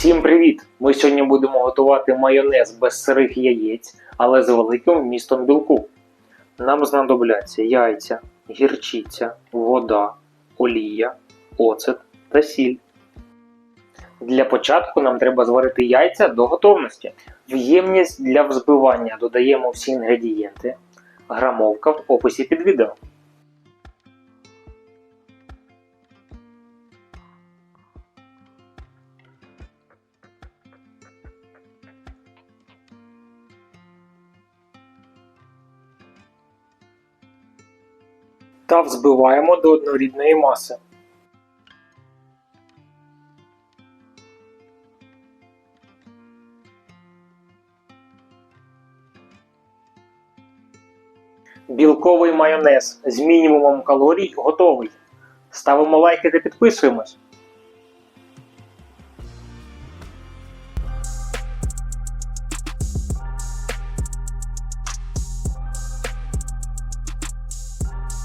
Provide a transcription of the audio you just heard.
Всім привіт! Ми сьогодні будемо готувати майонез без сирих яєць, але з великим вмістом білку. Нам знадобляться яйця, гірчиця, вода, олія, оцет та сіль. Для початку нам треба зварити яйця до готовності. В ємність для взбивання додаємо всі інгредієнти. Грамовка в описі під відео. Та взбиваємо до однорідної маси. Білковий майонез з мінімумом калорій готовий. Ставимо лайки та підписуємось.